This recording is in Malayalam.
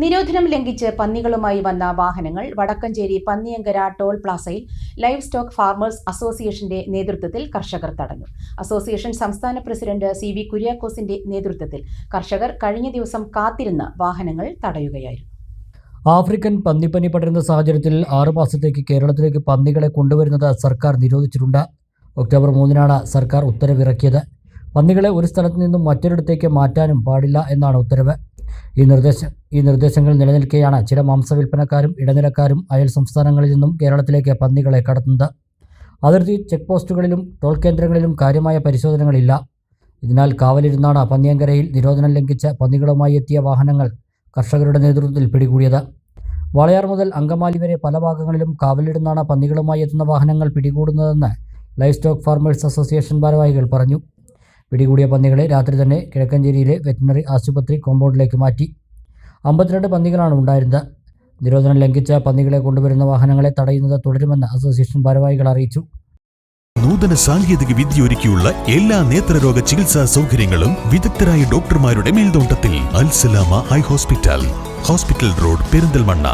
നിരോധനം ലംഘിച്ച് പന്നികളുമായി വന്ന വാഹനങ്ങൾ വടക്കഞ്ചേരി പന്നിയങ്കര ടോൾ പ്ലാസയിൽ ലൈവ് സ്റ്റോക്ക് ഫാർമേഴ്സ് അസോസിയേഷന്റെ നേതൃത്വത്തിൽ കർഷകർ തടഞ്ഞു. അസോസിയേഷൻ സംസ്ഥാന പ്രസിഡന്റ് സി വി കുര്യാക്കോസിന്റെ നേതൃത്വത്തിൽ കർഷകർ കഴിഞ്ഞ ദിവസം കാത്തിരുന്ന വാഹനങ്ങൾ തടയുകയായിരുന്നു. ആഫ്രിക്കൻ പന്നിപ്പനി പടരുന്ന സാഹചര്യത്തിൽ ആറുമാസത്തേക്ക് കേരളത്തിലേക്ക് പന്നികളെ കൊണ്ടുവരുന്നത് സർക്കാർ നിരോധിച്ചിട്ടുണ്ട്. ഒക്ടോബർ മൂന്നിനാണ് സർക്കാർ ഉത്തരവിറക്കിയത്. പന്നികളെ ഒരു സ്ഥലത്ത് നിന്നും മറ്റൊരിടത്തേക്ക് മാറ്റാനും പാടില്ല എന്നാണ് ഉത്തരവ്. ഈ നിർദ്ദേശ ഈ നിർദ്ദേശങ്ങൾ നിലനിൽക്കെയാണ് ചില മാംസവിൽപ്പനക്കാരും ഇടനിലക്കാരും അയൽ സംസ്ഥാനങ്ങളിൽ നിന്നും കേരളത്തിലേക്ക് പന്നികളെ കടത്തുന്നത്. അതിർത്തി ചെക്ക് പോസ്റ്റുകളിലും ടോൾ കേന്ദ്രങ്ങളിലും കാര്യമായ പരിശോധനകളില്ല. ഇതിനാൽ കാവലിരുന്നാണ് പന്നിയങ്കരയിൽ നിരോധനം ലംഘിച്ച പന്നികളുമായി എത്തിയ വാഹനങ്ങൾ കർഷകരുടെ നേതൃത്വത്തിൽ പിടികൂടിയത്. വാളയാർ മുതൽ അങ്കമാലി വരെ പല ഭാഗങ്ങളിലും കാവലിടുന്നാണ് പന്നികളുമായി എത്തുന്ന വാഹനങ്ങൾ പിടികൂടുന്നതെന്ന് ലൈഫ് സ്റ്റോക്ക് ഫാർമേഴ്സ് അസോസിയേഷൻ ഭാരവാഹികൾ പറഞ്ഞു. പിടികൂടിയ പന്നികളെ രാത്രി തന്നെ കിഴക്കഞ്ചേരിയിലെ വെറ്റിനറി ആശുപത്രി കോമ്പൗണ്ടിലേക്ക് മാറ്റി. അമ്പത്തിരണ്ട് പന്നികളാണ് ഉണ്ടായിരുന്നത്. നിരോധനം ലംഘിച്ച പന്നികളെ കൊണ്ടുവരുന്ന വാഹനങ്ങളെ തടയുന്നത് തുടരുമെന്ന് അസോസിയേഷൻ ഭാരവാഹികൾ അറിയിച്ചു. നൂതന സാങ്കേതിക വിദ്യ ഒരുക്കിയുള്ള എല്ലാ നേത്രരോഗ ചികിത്സാ സൗകര്യങ്ങളും വിദഗ്ധരായ ഡോക്ടർമാരുടെ മേൽനോട്ടത്തിൽ Alsalama high hospital. Hospital road Perinthalmanna.